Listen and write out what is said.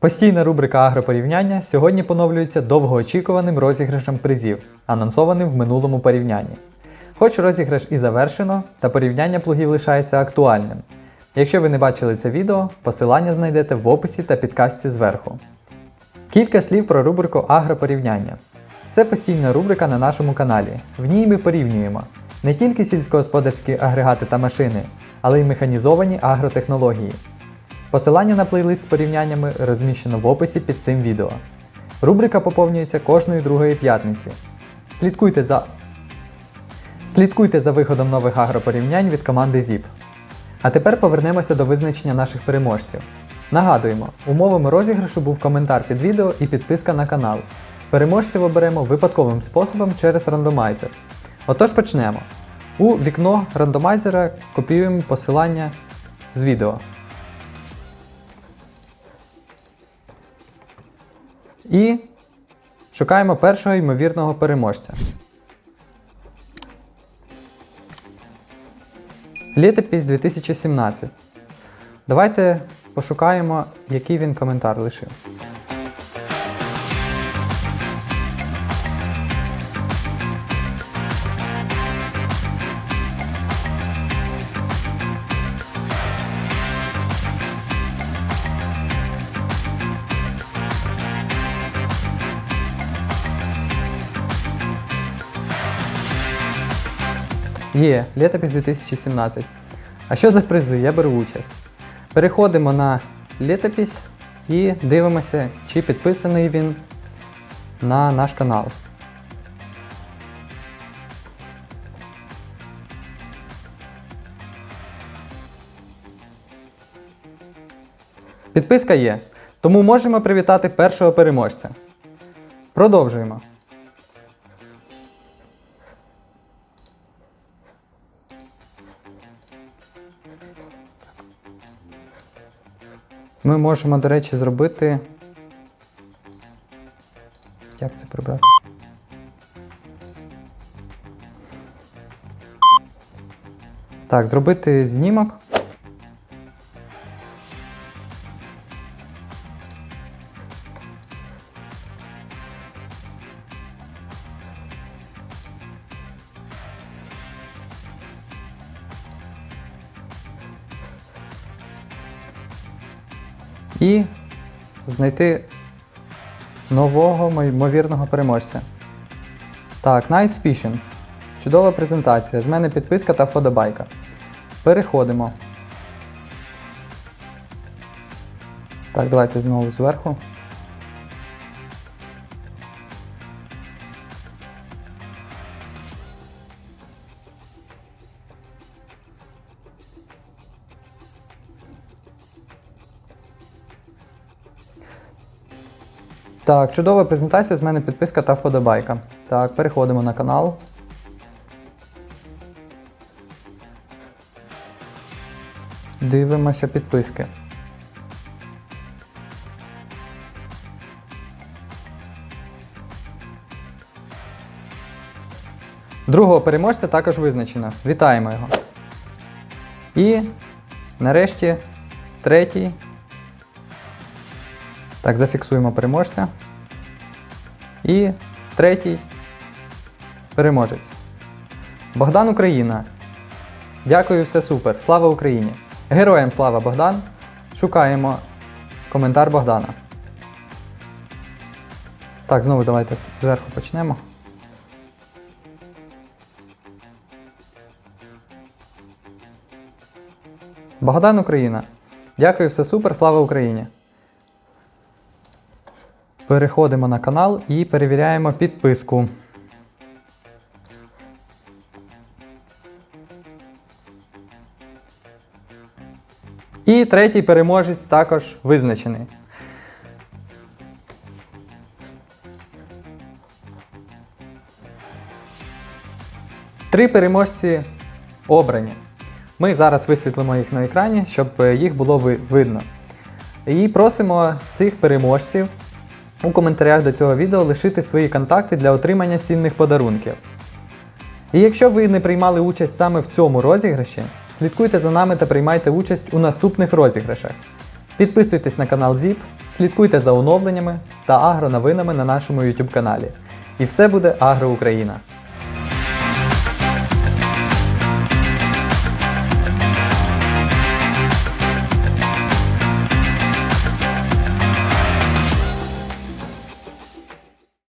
Постійна рубрика Агропорівняння сьогодні поновлюється довгоочікуваним розіграшем призів, анонсованим в минулому порівнянні. Хоч розіграш і завершено, та порівняння плугів лишається актуальним. Якщо ви не бачили це відео, посилання знайдете в описі та підкасті зверху. Кілька слів про рубрику Агропорівняння. Це постійна рубрика на нашому каналі. В ній ми порівнюємо не тільки сільськогосподарські агрегати та машини, але й механізовані агротехнології. Посилання на плейлист з порівняннями розміщено в описі під цим відео. Рубрика поповнюється кожної другої п'ятниці. Слідкуйте за Слідкуйте за виходом нових агропорівнянь від команди ZIP. А тепер повернемося до визначення наших переможців. Нагадуємо, умовами розіграшу був коментар під відео і підписка на канал. Переможців оберемо випадковим способом через рандомайзер. Отож почнемо. У вікно рандомайзера копіюємо посилання з відео. І шукаємо першого ймовірного переможця. Літопись 2017. Давайте пошукаємо, який він коментар лишив. Є, літопись 2017. А що за призи? Я беру участь. Переходимо на літопись і дивимося, чи підписаний він на наш канал. Підписка є, тому можемо привітати першого переможця. Продовжуємо. Ми можемо, до речі, зробити. Як це прибрати? Так, зробити знімок. І знайти нового ймовірного переможця. Так, Nice Fishing. Чудова презентація. З мене підписка та вподобайка. Переходимо. Так, давайте знову зверху. Так, чудова презентація, з мене підписка та вподобайка. Так, переходимо на канал. Дивимося підписки. Другого переможця також визначено. Вітаємо його. І нарешті третій. Так, зафіксуємо переможця. І третій переможець. Богдан Україна. Дякую, все супер. Слава Україні! Героям слава Богдан. Шукаємо коментар Богдана. Так, знову давайте зверху почнемо. Богдан Україна. Дякую, все супер, слава Україні! Переходимо на канал і перевіряємо підписку. І третій переможець також визначений. Три переможці обрані. Ми зараз висвітлимо їх на екрані, щоб е, їх було видно. І просимо цих переможців у коментарях до цього відео лишити свої контакти для отримання цінних подарунків. І якщо ви не приймали участь саме в цьому розіграші, слідкуйте за нами та приймайте участь у наступних розіграшах. Підписуйтесь на канал ZIP, слідкуйте за оновленнями та агроновинами на нашому YouTube каналі. І все буде Агро Україна!